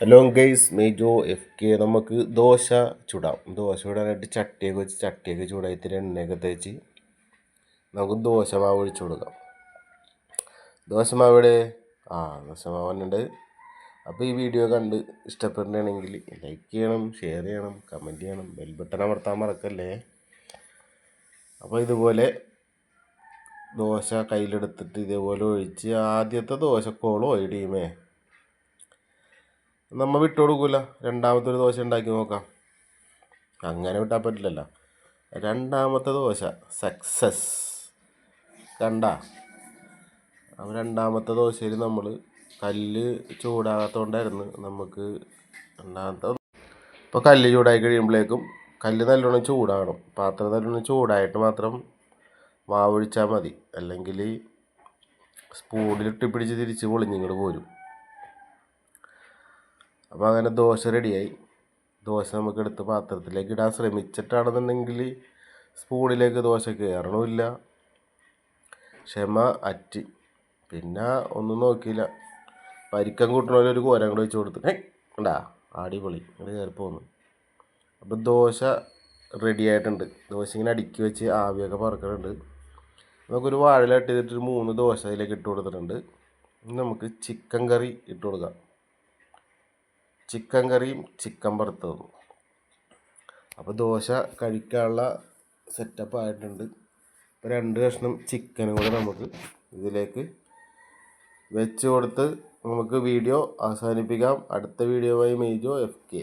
Hello guys മെയ്ജോ F K നമുക്ക് ദോശ ചുടാം. ദോശ ചുടാനായിട്ട് ചട്ടിയൊക്കെ വെച്ച് ചട്ടിയൊക്കെ ചൂടായിട്ട് എണ്ണയൊക്കെ തേച്ച് നമുക്ക് ദോശ മാവ് ഒഴിച്ചു കൊടുക്കാം. ദോശ മാവ് എവിടെ? ആ ദോശ മാവ് വന്നിട്ടുണ്ട് അപ്പോൾ ഈ വീഡിയോ കണ്ട് ഇഷ്ടപ്പെടുകയാണെങ്കിൽ ലൈക്ക് ചെയ്യണം ഷെയർ ചെയ്യണം കമന്റ് ചെയ്യണം ബെൽ ബട്ടൺ അമർത്താൻ മറക്കല്ലേ? അപ്പോൾ ഇതുപോലെ ദോശ കയ്യിലെടുത്തിട്ട് ഇതേപോലെ ഒഴിച്ച് ആദ്യത്തെ ദോശക്കോളം ടീമേ നമ്മൾ വിട്ടു രണ്ടാമത്തെ ഒരു ദോശ ഉണ്ടാക്കി നോക്കാം. അങ്ങനെ വിട്ടാൽ പറ്റില്ലല്ലോ. രണ്ടാമത്തെ ദോശ സക്സസ് കണ്ട? രണ്ടാമത്തെ ദോശയിൽ നമ്മൾ കല്ല് ചൂടാകാത്തതുകൊണ്ടായിരുന്നു നമുക്ക് രണ്ടാമത്തെ ഇപ്പോൾ കല്ല് ചൂടായി കഴിയുമ്പോഴേക്കും കല്ല് നല്ലോണം ചൂടാകണം. പാത്രം നല്ലോണം ചൂടായിട്ട് മാത്രം മാവൊഴിച്ചാൽ മതി. അല്ലെങ്കിൽ സ്പൂണിലിട്ട് പിടിച്ച് തിരിച്ച് പൊളിഞ്ഞിങ്ങോട്ട് പോരും. അപ്പോൾ അങ്ങനെ ദോശ റെഡിയായി. ദോശ നമുക്ക് എടുത്ത് പാത്രത്തിലേക്ക് ഇടാൻ ശ്രമിച്ചിട്ടാണെന്നുണ്ടെങ്കിൽ സ്പൂണിലേക്ക് ദോശ കയറണമില്ല ക്ഷമ അറ്റി. പിന്നെ ഒന്നും നോക്കിയില്ല. പരിക്കം കൂട്ടണ ഒരു കോരം കൂടെ വെച്ച് കൊടുത്ത്. ഉണ്ടാ അടിപൊളി. ഇങ്ങനെ കയറി പോന്നു. അപ്പോൾ ദോശ റെഡി ആയിട്ടുണ്ട് ദോശ ഇങ്ങനെ അടുക്കി വെച്ച് ആവിയൊക്കെ പറക്കുന്നുണ്ട് നമുക്കൊരു വാഴയില ഇട്ട് ചെയ്തിട്ട് മൂന്ന് ദോശ അതിലേക്ക് ഇട്ട് കൊടുത്തിട്ടുണ്ട്. നമുക്ക് ചിക്കൻ കറി ഇട്ട് കൊടുക്കാം. ചിക്കൻ കറിയും ചിക്കൻ വറുത്തതും. അപ്പോൾ ദോശ കഴിക്കാനുള്ള സെറ്റപ്പ് ആയിട്ടുണ്ട്. ഇപ്പോൾ രണ്ട് കഷ്ണം ചിക്കനും കൂടെ നമുക്ക് ഇതിലേക്ക് വെച്ച് കൊടുത്ത് നമുക്ക് വീഡിയോ അവസാനിപ്പിക്കാം. അടുത്ത വീഡിയോയുമായി മെയ്ജോ എഫ് കെ